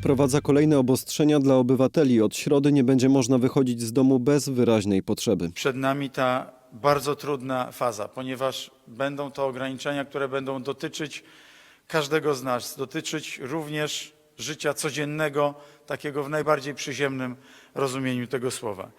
wprowadza kolejne obostrzenia dla obywateli. Od środy nie będzie można wychodzić z domu bez wyraźnej potrzeby. Przed nami ta bardzo trudna faza, ponieważ będą to ograniczenia, które będą dotyczyć każdego z nas, dotyczyć również życia codziennego, takiego w najbardziej przyziemnym rozumieniu tego słowa.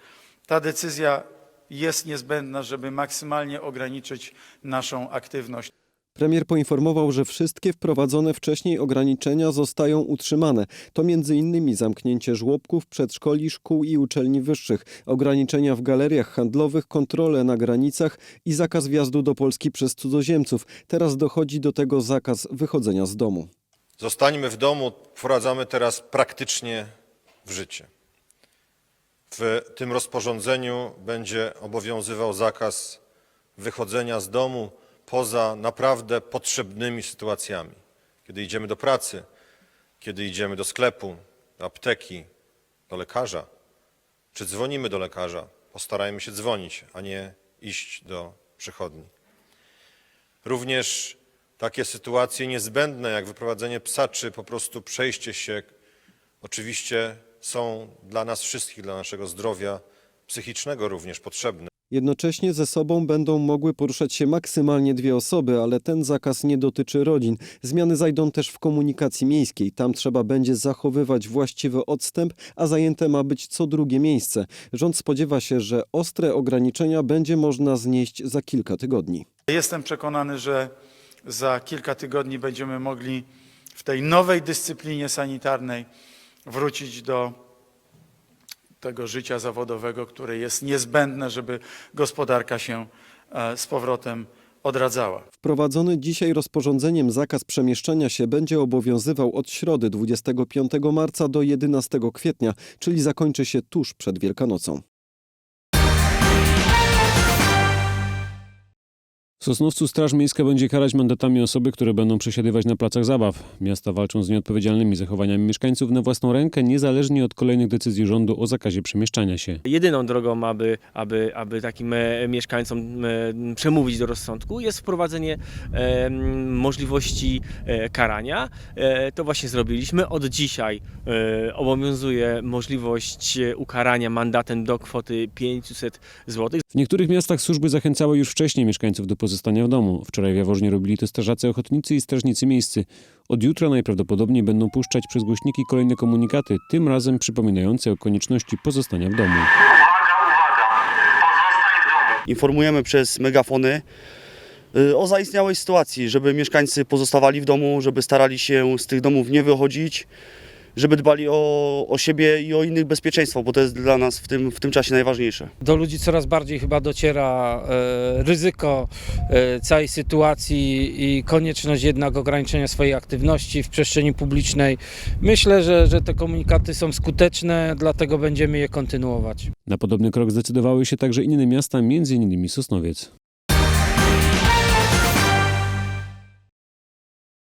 Ta decyzja jest niezbędna, żeby maksymalnie ograniczyć naszą aktywność. Premier poinformował, że wszystkie wprowadzone wcześniej ograniczenia zostają utrzymane. To m.in. zamknięcie żłobków, przedszkoli, szkół i uczelni wyższych, ograniczenia w galeriach handlowych, kontrole na granicach i zakaz wjazdu do Polski przez cudzoziemców. Teraz dochodzi do tego zakaz wychodzenia z domu. Zostańmy w domu wprowadzamy teraz praktycznie w życie. W tym rozporządzeniu będzie obowiązywał zakaz wychodzenia z domu poza naprawdę potrzebnymi sytuacjami. Kiedy idziemy do pracy, kiedy idziemy do sklepu, do apteki, do lekarza, czy dzwonimy do lekarza, postarajmy się dzwonić, a nie iść do przychodni. Również takie sytuacje niezbędne jak wyprowadzenie psa, czy po prostu przejście się, oczywiście są dla nas wszystkich, dla naszego zdrowia psychicznego również potrzebne. Jednocześnie ze sobą będą mogły poruszać się maksymalnie dwie osoby, ale ten zakaz nie dotyczy rodzin. Zmiany zajdą też w komunikacji miejskiej. Tam trzeba będzie zachowywać właściwy odstęp, a zajęte ma być co drugie miejsce. Rząd spodziewa się, że ostre ograniczenia będzie można znieść za kilka tygodni. Jestem przekonany, że za kilka tygodni będziemy mogli w tej nowej dyscyplinie sanitarnej wrócić do tego życia zawodowego, które jest niezbędne, żeby gospodarka się e, z powrotem odradzała. Wprowadzony dzisiaj rozporządzeniem zakaz przemieszczania się będzie obowiązywał od środy 25 marca do 11 kwietnia, czyli zakończy się tuż przed Wielkanocą. W Sosnowcu Straż Miejska będzie karać mandatami osoby, które będą przesiadywać na placach zabaw. Miasta walczą z nieodpowiedzialnymi zachowaniami mieszkańców na własną rękę, niezależnie od kolejnych decyzji rządu o zakazie przemieszczania się. Jedyną drogą, aby, aby, aby takim e, mieszkańcom e, przemówić do rozsądku, jest wprowadzenie e, możliwości karania. To właśnie zrobiliśmy. Od dzisiaj obowiązuje możliwość ukarania mandatem do kwoty 500 zł. W niektórych miastach służby zachęcały już wcześniej mieszkańców do pozostania w domu. Wczoraj w Jaworznie robili to strażacy ochotnicy i strażnicy miejscy. Od jutra najprawdopodobniej będą puszczać przez głośniki kolejne komunikaty, tym razem przypominające o konieczności pozostania w domu. Informujemy przez megafony y, o zaistniałej sytuacji, żeby mieszkańcy pozostawali w domu, żeby starali się z tych domów nie wychodzić, żeby dbali o, o siebie i o innych bezpieczeństwo, bo to jest dla nas w tym, w tym czasie najważniejsze. do ludzi coraz bardziej chyba dociera e, ryzyko e, całej sytuacji i konieczność jednak ograniczenia swojej aktywności w przestrzeni publicznej. Myślę, że, że te komunikaty są skuteczne, dlatego będziemy je kontynuować. Na podobny krok zdecydowały się także inne miasta, m.in. Sosnowiec.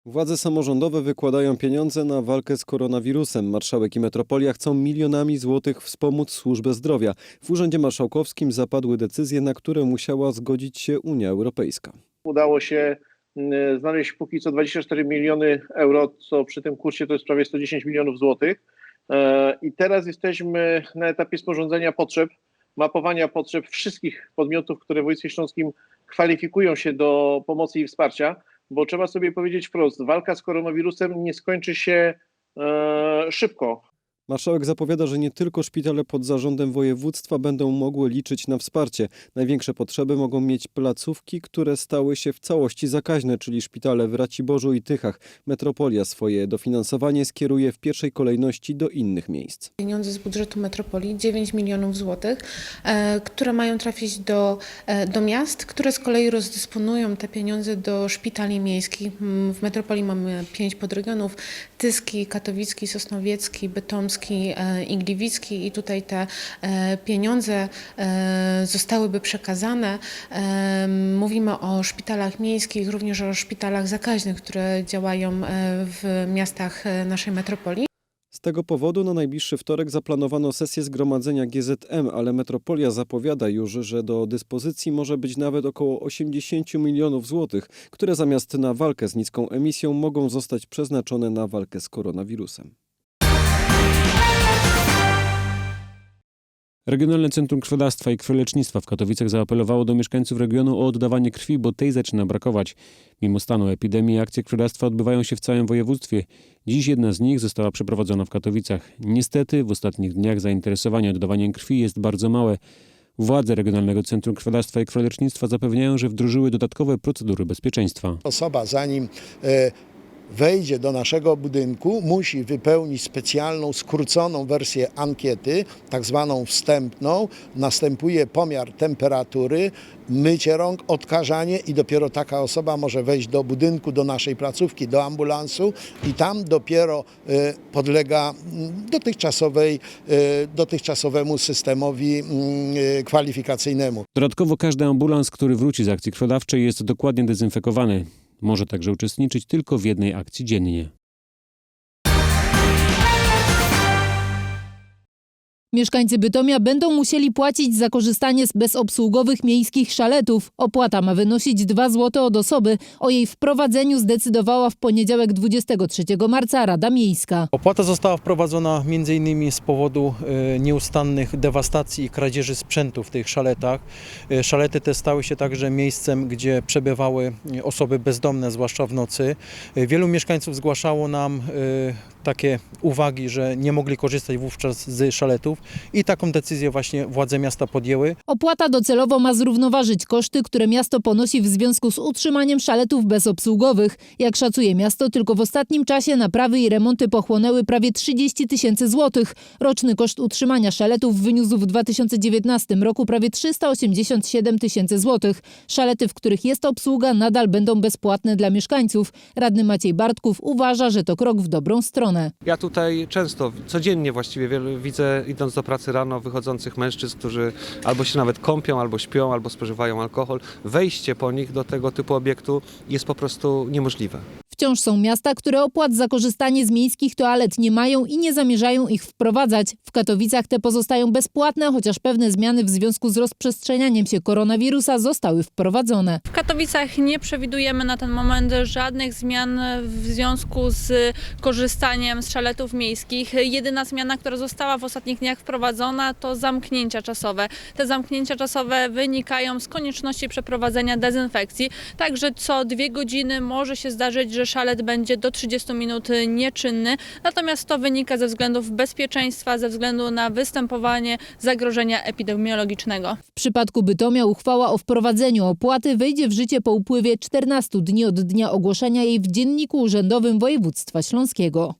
Władze samorządowe wykładają pieniądze na walkę z koronawirusem. Marszałek i metropolia chcą milionami złotych wspomóc służbę zdrowia. W Urzędzie Marszałkowskim zapadły decyzje, na które musiała zgodzić się Unia Europejska. udało się mm, znaleźć póki co 24 miliony euro, co przy tym kursie to jest prawie 110 milionów złotych. E, I teraz jesteśmy na etapie sporządzenia potrzeb, mapowania potrzeb wszystkich podmiotów, które w województwie śląskim kwalifikują się do pomocy i wsparcia, bo trzeba sobie powiedzieć wprost, walka z koronawirusem nie skończy się e, szybko. Marszałek zapowiada, że nie tylko szpitale pod zarządem województwa będą mogły liczyć na wsparcie. Największe potrzeby mogą mieć placówki, które stały się w całości zakaźne, czyli szpitale w Raciborzu i Tychach. Metropolia swoje dofinansowanie skieruje w pierwszej kolejności do innych miejsc. pieniądze z budżetu metropolii, 9 milionów złotych, e, które mają trafić do, e, do miast, które z kolei rozdysponują te pieniądze do szpitali miejskich. Mm, W metropolii mamy pięć podregionów, Tyski, Katowicki, Sosnowiecki, Bytomski e, i Gliwicki i tutaj te e, pieniądze e, zostałyby przekazane. Mówimy o szpitalach miejskich, również o szpitalach zakaźnych, które działają w miastach naszej metropolii. Z tego powodu na najbliższy wtorek zaplanowano sesję zgromadzenia GZM, ale metropolia zapowiada już, że do dyspozycji może być nawet około 80 milionów złotych, które zamiast na walkę z niską emisją mogą zostać przeznaczone na walkę z koronawirusem. Regionalne Centrum Krwiodawstwa i Krwiolecznictwa w Katowicach zaapelowało do mieszkańców regionu o oddawanie krwi, bo tej zaczyna brakować. Mimo stanu epidemii akcje krwiodawstwa odbywają się w całym województwie. Dziś jedna z nich została przeprowadzona w Katowicach. Niestety w ostatnich dniach zainteresowanie oddawaniem krwi jest bardzo małe. Władze Regionalnego Centrum Krwiodawstwa i Krwiolecznictwa zapewniają, że wdrożyły dodatkowe procedury bezpieczeństwa. Osoba zanim e, wejdzie do naszego budynku, musi wypełnić specjalną, skróconą wersję ankiety, tak zwaną wstępną. Następuje pomiar temperatury, mycie rąk, odkażanie i dopiero taka osoba może wejść do budynku, do naszej placówki, do ambulansu i tam dopiero e, podlega mm, dotychczasowej, e, dotychczasowemu systemowi mm, e, kwalifikacyjnemu. Dodatkowo każdy ambulans, który wróci z akcji krwiodawczej jest dokładnie dezynfekowany. Może także uczestniczyć tylko w jednej akcji dziennie. Mieszkańcy Bytomia będą musieli płacić za korzystanie z bezobsługowych miejskich szaletów. Opłata ma wynosić 2 zł od osoby. O jej wprowadzeniu zdecydowała w poniedziałek 23 marca Rada Miejska. Opłata została wprowadzona m.in. z powodu e, nieustannych dewastacji i kradzieży sprzętu w tych szaletach. E, Szalety te stały się także miejscem, gdzie przebywały e, osoby bezdomne, zwłaszcza w nocy. Wielu mieszkańców zgłaszało nam takie uwagi, że nie mogli korzystać wówczas z szaletów i taką decyzję właśnie władze miasta podjęły. Opłata docelowo ma zrównoważyć koszty, które miasto ponosi w związku z utrzymaniem szaletów bezobsługowych. Jak szacuje miasto, tylko w ostatnim czasie naprawy i remonty pochłonęły prawie 30 tysięcy złotych. Roczny koszt utrzymania szaletów wyniósł w 2019 roku prawie 387 tysięcy złotych. Szalety, w których jest obsługa, nadal będą bezpłatne dla mieszkańców. Radny Maciej Bartków uważa, że to krok w dobrą stronę. Ja tutaj często, codziennie właściwie widzę idąc do pracy rano wychodzących mężczyzn, którzy albo się nawet kąpią, albo śpią, albo spożywają alkohol. Wejście po nich do tego typu obiektu jest po prostu niemożliwe. Wciąż są miasta, które opłat za korzystanie z miejskich toalet nie mają i nie zamierzają ich wprowadzać. W Katowicach te pozostają bezpłatne, chociaż pewne zmiany w związku z rozprzestrzenianiem się koronawirusa zostały wprowadzone. W Katowicach nie przewidujemy na ten moment żadnych zmian w związku z korzystaniem z szaletów miejskich. Jedyna zmiana, która została w ostatnich dniach wprowadzona, to zamknięcia czasowe. Te zamknięcia czasowe wynikają z konieczności przeprowadzenia dezynfekcji. Także co dwie godziny może się zdarzyć, że szalet będzie do 30 minut nieczynny. Natomiast to wynika ze względów bezpieczeństwa, ze względu na występowanie zagrożenia epidemiologicznego. W przypadku Bytomia uchwała o wprowadzeniu opłaty wejdzie w życie po upływie 14 dni od dnia ogłoszenia jej w Dzienniku Urzędowym Województwa Śląskiego.